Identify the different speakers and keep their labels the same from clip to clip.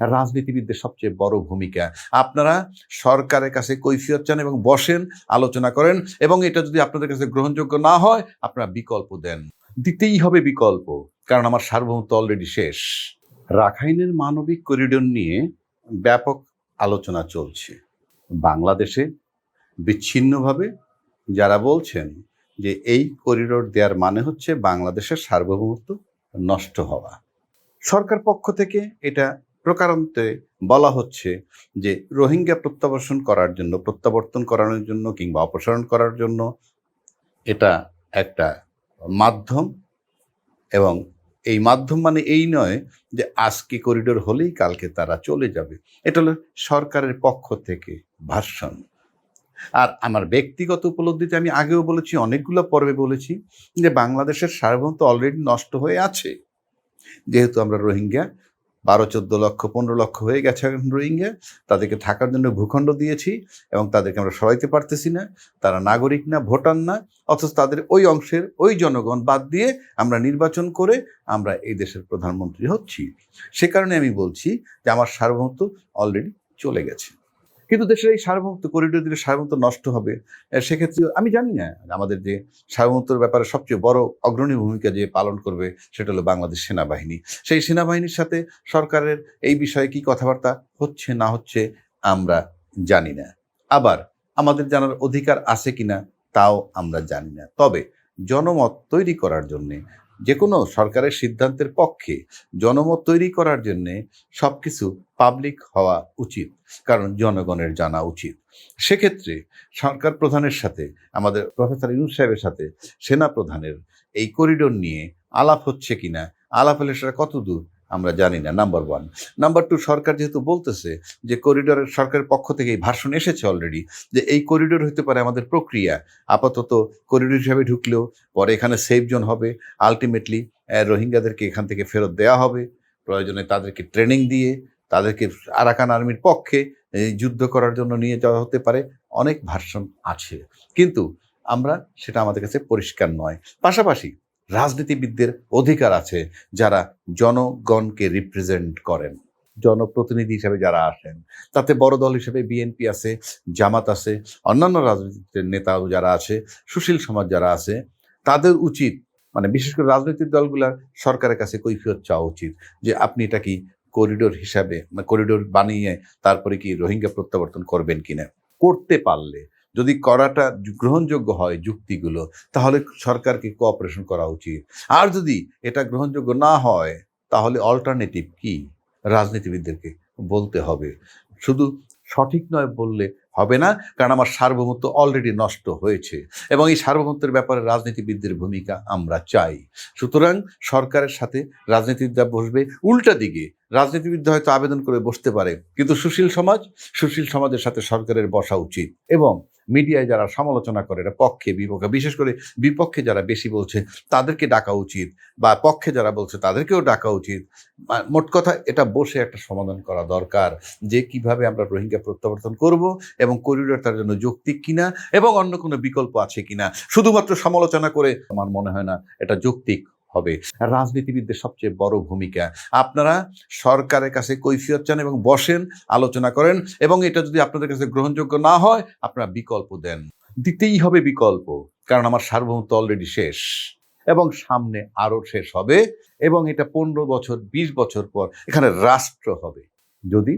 Speaker 1: রাজনীতিবিদদের সবচেয়ে বড় ভূমিকা। আপনারা সরকারের কাছে কৈফিয়ত চান এবং বসেন, আলোচনা করেন এবং এটা যদি আপনাদের কাছে গ্রহণযোগ্য না হয়, আপনারা বিকল্প দেন। দিতেই হবে বিকল্প, কারণ আমার সার্বভৌমত্ব অলরেডি শেষ। রাখাইনের মানবিক করিডোর নিয়ে ব্যাপক আলোচনা চলছে। বাংলাদেশে বিচ্ছিন্নভাবে যারা বলছেন যে এই করিডোর দেওয়ার মানে হচ্ছে বাংলাদেশের সার্বভৌমত্ব নষ্ট হওয়া। সরকার পক্ষ থেকে এটা প্রকারান্তে বলা হচ্ছে যে রোহিঙ্গা প্রত্যাবর্তন করার জন্য, প্রত্যাবর্তন করানোর জন্য কিংবা অপসারণ করার জন্য এটা একটা মাধ্যম এবং এই মাধ্যম মানে এই নয় যে আজকে করিডোর হলেই কালকে তারা চলে যাবে। এটা হলো সরকারের পক্ষ থেকে ভাষণ। আর আমার ব্যক্তিগত উপলব্ধিতে আমি আগেও বলেছি, অনেকগুলো পর্বে বলেছি যে বাংলাদেশের সার্বভৌমত্ব অলরেডি নষ্ট হয়ে আছে। যেহেতু আমরা রোহিঙ্গা বারো, চোদ্দ লক্ষ, পনেরো লক্ষ হয়ে গেছে রোহিঙ্গা। তাদেরকে থাকার জন্য ভূখণ্ড দিয়েছি এবং তাদেরকে আমরা সরাইতে পারতেছি না। তারা নাগরিক না, ভোটার না, অথচ তাদের ওই অংশের ওই জনগণ বাদ দিয়ে আমরা নির্বাচন করে আমরা এই দেশের প্রধানমন্ত্রী হচ্ছি। সে কারণে আমি বলছি যে আমার সার্বভৌমত্ব অলরেডি চলে গেছে। কিন্তু দেশের এই সার্বভৌমত্ব করিডোর দিলে সার্বভৌমত্ব নষ্ট হবে সেক্ষেত্রে আমি জানি না আমাদের যে সার্বভৌমত্বের ব্যাপারে সবচেয়ে বড় অগ্রণী ভূমিকা যে পালন করবে সেটা হলো বাংলাদেশ সেনাবাহিনী। সেই সেনাবাহিনীর সাথে সরকারের এই বিষয়ে কি কথাবার্তা হচ্ছে না হচ্ছে আমরা জানি না। আবার আমাদের জানার অধিকার আছে কিনা তাও আমরা জানি না। তবে জনমত তৈরি করার জন্যে যে কোনো সরকারের সিদ্ধান্তের পক্ষে জনমত তৈরি করার জন্যে সব কিছু পাবলিক হওয়া উচিত, কারণ জনগণের জানা উচিত। সেক্ষেত্রে সরকার প্রধানের সাথে, আমাদের প্রফেসর ইউনুস সাহেবের সাথে সেনা প্রধানের এই করিডোর নিয়ে আলাপ হচ্ছে কিনা, আলাপ হলে সেটা কত দূর আমরা জানি না নাম্বার ওয়ান নাম্বার টু সরকার যেহেতু বলতেছে যে করিডোরের সরকারের পক্ষ থেকে এই ভাষণ এসেছে অলরেডি যে এই করিডোর হতে পারে আমাদের প্রক্রিয়া। আপাতত করিডোর হিসাবে ঢুকলেও পরে এখানে সেফ জোন হবে। আলটিমেটলি রোহিঙ্গাদেরকে এখান থেকে ফেরত দেওয়া হবে। প্রয়োজনে তাদেরকে ট্রেনিং দিয়ে, তাদেরকে আরাকান আর্মির পক্ষে এই যুদ্ধ করার জন্য নিয়ে যাওয়া হতে পারে। অনেক ভার্সন আছে। কিন্তু আমরা সেটা আমাদের কাছে পরিষ্কার নয়। পাশাপাশি রাজনীতিবিদদের অধিকার আছে যারা জনগণকে রিপ্রেজেন্ট করেন। জনপ্রতিনিধি হিসেবে যারা আসেন, তাতে বড় দল হিসেবে বিএনপি আছে, জামাত আছে, অন্যান্য রাজনীতির নেতাও যারা আছে, সুশীল সমাজ যারা আছে, তাদের উচিত মানে বিশেষ করে রাজনৈতিক দলগুলার সরকারের কাছে কৈফিয়ত চাওয়া উচিত যে আপনি এটা কি করিডোর হিসাবে মানে করিডোর বানিয়ে তারপরে কি রোহিঙ্গা প্রত্যাবর্তন করবেন কিনা? করতে পারলে যদি করাটা গ্রহণযোগ্য হয় যুক্তিগুলো, তাহলে সরকারকে কোঅপারেশন করা উচিত। আর যদি এটা গ্রহণযোগ্য না হয়, তাহলে অল্টারনেটিভ কি? রাজনীতিবিদদেরকে বলতে হবে। শুধু সঠিক নয় বললে হবে না, কারণ আমার সার্বভৌমত্ব অলরেডি নষ্ট হয়েছে। এবং এই সার্বভৌমত্বের ব্যাপারে রাজনীতিবিদদের ভূমিকা আমরা চাই। সুতরাং সরকারের সাথে রাজনীতিবিদরা বসবে, উল্টা দিকে রাজনীতিবিদরা হয়তো আবেদন করে বসতে পারে। কিন্তু সুশীল সমাজ, সুশীল সমাজের সাথে সরকারের বসা উচিত। এবং মিডিয়ায় যারা সমালোচনা করে এটা পক্ষে বিপক্ষে, বিশেষ করে বিপক্ষে যারা বেশি বলছে, তাদেরকে ডাকা উচিত বা পক্ষে যারা বলছে, তাদেরকেও ডাকা উচিত। মোট কথা এটা বসে একটা সমাধান করা দরকার যে কীভাবে আমরা রোহিঙ্গা প্রত্যাবর্তন করব এবং করিডোর তার জন্য যৌক্তিক কিনা এবং অন্য কোনো বিকল্প আছে কিনা। শুধুমাত্র সমালোচনা করে আমার মনে হয় না এটা যৌক্তিক। হবে। রাজনীতিবিদদের সবচেয়ে বড় ভূমিকা। আপনারা সরকারের কাছে কৈফিয়ত চান এবং বসেন, আলোচনা করেন এবং এটা যদি আপনাদের কাছে গ্রহণযোগ্য না হয়, আপনারা বিকল্প দেন। দিতেই হবে বিকল্প, কারণ আমার সার্বভৌমত্ব অলরেডি শেষ এবং সামনে আরও শেষ হবে এবং এটা পনেরো বছর, বিশ বছর পর এখানে রাষ্ট্র হবে। যদি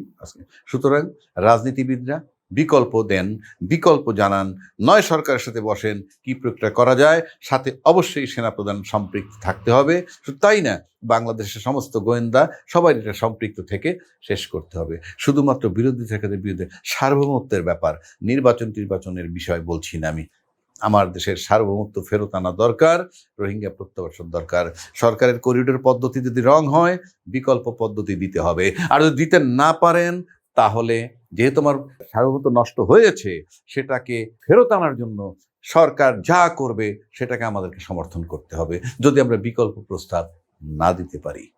Speaker 1: সুতরাং রাজনীতিবিদরা বিকল্প দেন, বিকল্প জানান, নয় সরকারের সাথে বসেন, কি প্রক্রিয়া করা যায়, সাথে অবশ্যই সেনাপ্রধান সম্পৃক্ত থাকতে হবে। শুধু তাই না, বাংলাদেশের সমস্ত গোয়েন্দা সবাই এটা সম্পৃক্ত থেকে শেষ করতে হবে। শুধুমাত্র বিরোধী থেকে বিরুদ্ধে সার্বভৌমত্বের ব্যাপার, নির্বাচন নির্বাচনের বিষয় বলছি না আমি। আমার দেশের সার্বভৌমত্ব ফেরত আনা দরকার, রোহিঙ্গা প্রত্যাবর্তন দরকার। সরকারের করিডোর পদ্ধতি যদি রং হয়, বিকল্প পদ্ধতি দিতে হবে। আর যদি দিতে না পারেন, তাহলে যেহেতু আমার সার্বভৌমত্ব নষ্ট হয়েছে, সেটাকে ফেরত আনার জন্য সরকার যা করবে, সেটাকে আমাদেরকে সমর্থন করতে হবে। যদি আমরা বিকল্প প্রস্তাব না দিতে পারি।